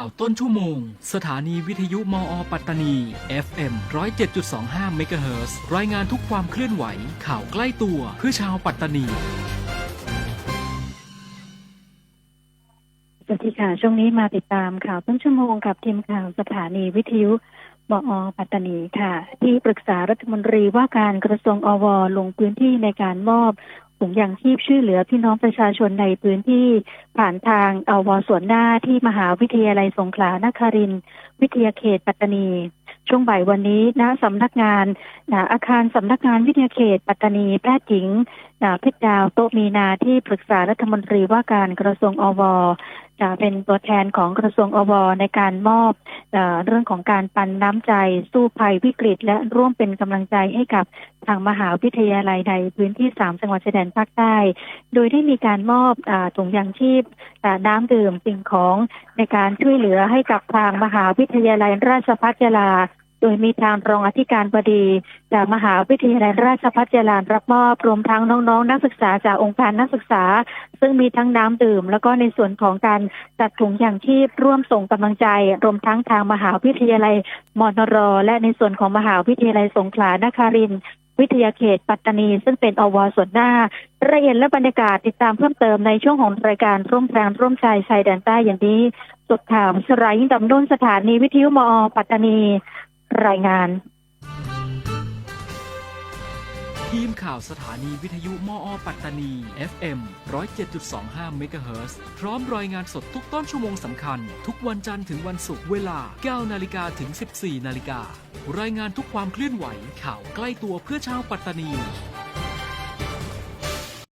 ข่าวต้นชั่วโมง สถานีวิทยุมอ ปัตตานี FM 107.25เมกะเฮิรตซ์รายงานทุกความเคลื่อนไหว ข่าวใกล้ตัวเพื่อชาวปัตตานี สวัสดีค่ะ ช่วงนี้มาติดตามข่าวต้นชั่วโมงกับทีมข่าวสถานีวิทยุบอปัตตานีค่ะ ที่ปรึกษารัฐมนตรีว่าการกระทรวงอวลงพื้นที่ในการมอบ ถุงยางชีพช่วยเหลือพี่น้องประชาชนในพื้นที่ผ่านทางอวส่วนหน้าที่มหาวิทยาลัยสงขลานครินวิทยาเขตปัตตานี ช่วงบ่ายวันนี้ณสำนักงานณอาคารสำนักงานวิทยาเขตปัตตานีแพทย์หญิงณเพชรดาวโตมีนาที่ปรึกษารัฐมนตรีว่าการกระทรวงอวจะ เป็นตัวแทนของกระทรวงอวในการมอบเอเรื่องของการปันน้ำใจสู้ภัยวิกฤต และร่วมเป็นกำลังใจให้กับทางมหาวิทยาลัยในพื้นที่ 3 จังหวัดชายแดนภาคใต้ โดยได้มีการมอบอถุงยางชีพน้ำดื่มสิ่งของในการช่วยเหลือให้กับทางมหาวิทยาลัยราชภัฏยาลา โดยมีทางรองอธิการบดี จากมหาวิทยาลัยราชภัฏยาลารับมอบรวมทั้งน้องๆ นักศึกษาจากองค์การนักศึกษา ซึ่งมีทั้งน้ำดื่ม แล้วก็ในส่วนของการจัดถุงยางชีพร่วมส่งกำลังใจ รวมทั้งทางมหาวิทยาลัยมอนรอ และในส่วนของมหาวิทยาลัยสงขลานครินวิทยาเขตปัตตานี ซึ่งเป็นอวส่วนหน้ารายละเอียดและบรรยากาศติดตามเพิ่มเติมในช่วงของรายการร่วมแรงร่วมใจชายแดนใต้อย่างนี้สดข่าวสรายยิ่งดำด้นสถานีวิทยุมอปัตตานี รายงาน ทีมข่าวสถานีวิทยุมอปัตตานี FM 107.25เมกะเฮิรตซ์พร้อมรายงานสดทุกต้นชั่วโมงสำคัญ ทุกวันจันทร์ถึงวันศุกร์เวลา 9 นาฬิกาถึง 14 นาฬิการายงานทุกความเคลื่อนไหวข่าวใกล้ตัวเพื่อชาวปัตตานี